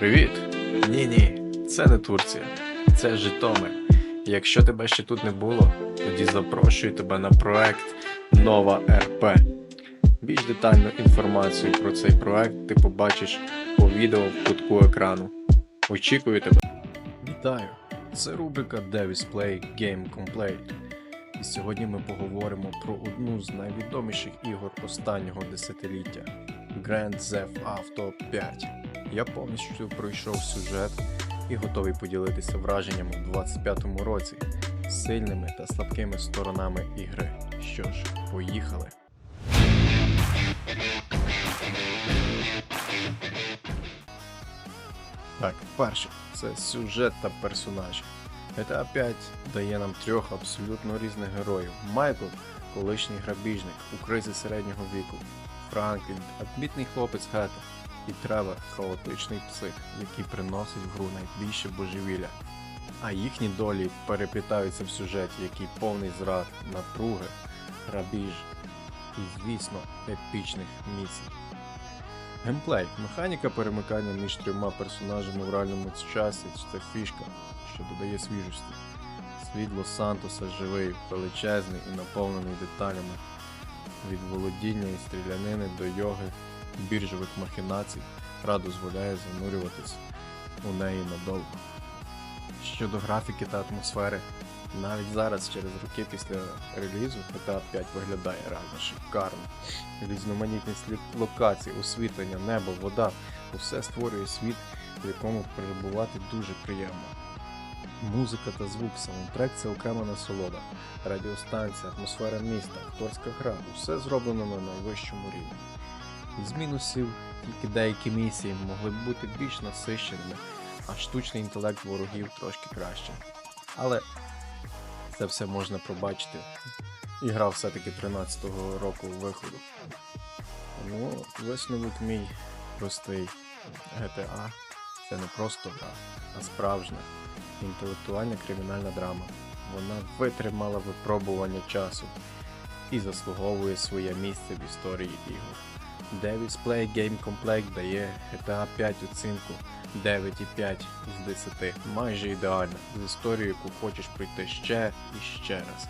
Привіт! Ні, ні, це не Турція, це Житомир. Якщо тебе ще тут не було, тоді запрошую тебе на проект Нова РП. Більш детальну інформацію про цей проект ти побачиш по відео в кутку екрану. Очікую тебе. Вітаю! Це рубрика Davis Play Game Complete. І сьогодні ми поговоримо про одну з найвідоміших ігор останнього десятиліття Grand Theft Auto 5. Я повністю пройшов сюжет і готовий поділитися враженнями в 25-му році, сильними та слабкими сторонами ігри. Що ж, поїхали! Так, перше, це сюжет та персонажі. GTA 5 дає нам трьох абсолютно різних героїв. Майкл колишній грабіжник у кризі середнього віку. Франклін, адмітний хлопець гета. І Тревор хаотичний псих, який приносить в гру найбільше божевілля. А їхні долі переплітаються в сюжеті, який повний зрад, напруги, грабіж і, звісно, епічних місій. Геймплей механіка перемикання між трьома персонажами в реальному часі це фішка, що додає свіжості. Світ Лос-Сантоса живий, величезний і наповнений деталями. Від володіння і стрілянини до йоги, біржових махінацій гра дозволяє занурюватись у неї надовго. Щодо графіки та атмосфери, навіть зараз, через роки після релізу, GTA 5 виглядає реально шикарно. Різноманітність локацій, освітлення, небо, вода усе створює світ, в якому перебувати дуже приємно. Музика та звук, саундтрек це окрема насолода, радіостанція, атмосфера міста, акторська гра усе зроблено на найвищому рівні. Із мінусів тільки деякі місії могли б бути більш насищеними, а штучний інтелект ворогів трошки краще. Але це все можна пробачити. Ігра все-таки 13-го року виходу. Тому висновок мій простий. GTA це не просто гра, а справжня інтелектуальна кримінальна драма. Вона витримала випробування часу і заслуговує своє місце в історії ігор. Davis Play Game Complete дає GTA 5 оцінку 9,5 з 10. Майже ідеально, з історією, яку хочеш пройти ще і ще раз.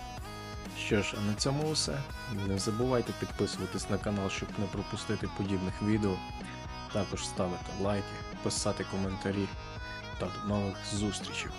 Що ж, а на цьому все. Не забувайте підписуватись на канал, щоб не пропустити подібних відео. Також ставити лайки, писати коментарі та до нових зустрічей.